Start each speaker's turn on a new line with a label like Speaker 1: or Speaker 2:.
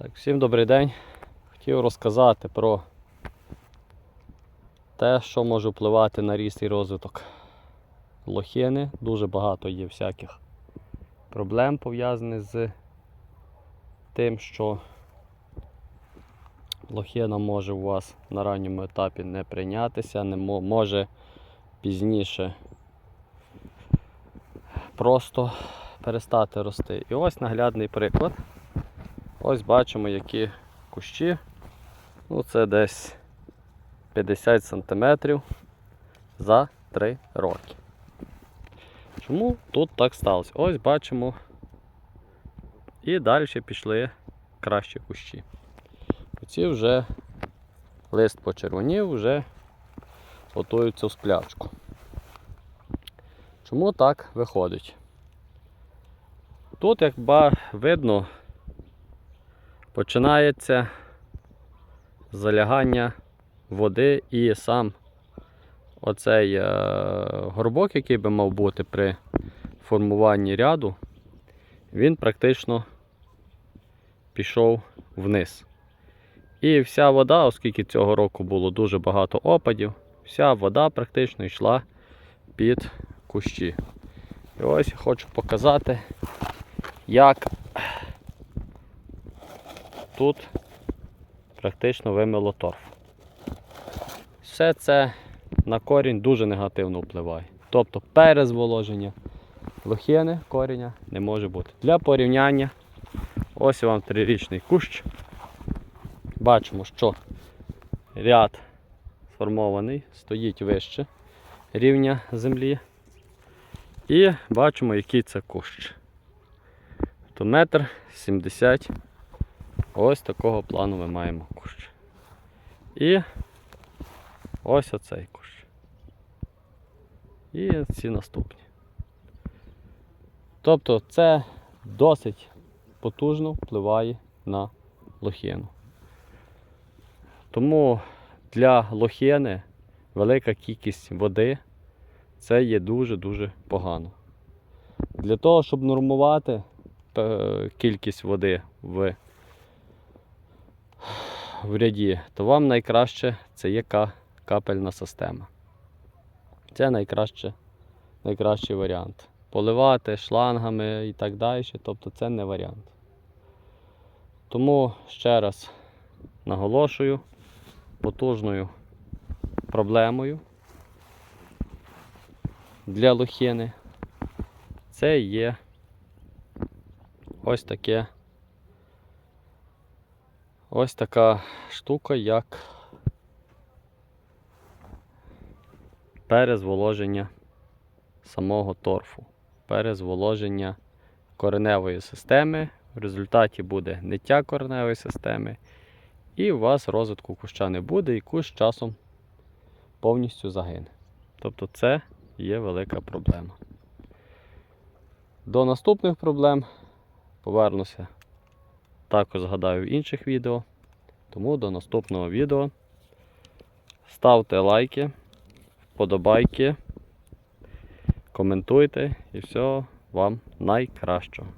Speaker 1: Так, всім добрий день. Хотів розказати про те, що може впливати на ріст і розвиток лохини. Дуже багато є всяких проблем пов'язаних з тим, що лохина може у вас на ранньому етапі не прийнятися, не може пізніше просто перестати рости. І ось наглядний приклад. Ось бачимо, які кущі. Ну, це десь 50 см за 3 роки. Чому тут так сталося? Ось бачимо. І далі пішли кращі кущі. Оці вже лист почервонів, вже готуються в сплячку. Чому так виходить? Тут, як видно, починається залягання води і сам оцей е, горбок, який би мав бути при формуванні ряду, він практично пішов вниз. І вся вода, оскільки цього року було дуже багато опадів, вся вода практично йшла під кущі. І ось хочу показати, як тут практично вимило торф. Все це на корінь дуже негативно впливає. Тобто перезволоження лохини коріння не може бути. Для порівняння, ось вам трирічний кущ. Бачимо, що ряд сформований, стоїть вище рівня землі. І бачимо, який це кущ. То метр сімдесят. Ось такого плану ми маємо кущ. І ось оцей кущ. І ці наступні. Тобто це досить потужно впливає на лохину. Тому для лохини велика кількість води це є дуже-дуже погано. Для того, щоб нормувати е, кількість води в, в ряді, то вам найкраще це є капельна система. Це найкраще, найкращий варіант. Поливати шлангами і так далі, тобто це не варіант. Тому ще раз наголошую, потужною проблемою для лохини це є ось таке ось така штука, як перезволоження самого торфу, перезволоження кореневої системи. В результаті буде ниття кореневої системи, і у вас розвитку куща не буде, і кущ часом повністю загине. Тобто це є велика проблема. До наступних проблем повернуся також згадаю в інших відео. Тому до наступного відео. Ставте лайки, вподобайки, коментуйте і всього вам найкращого.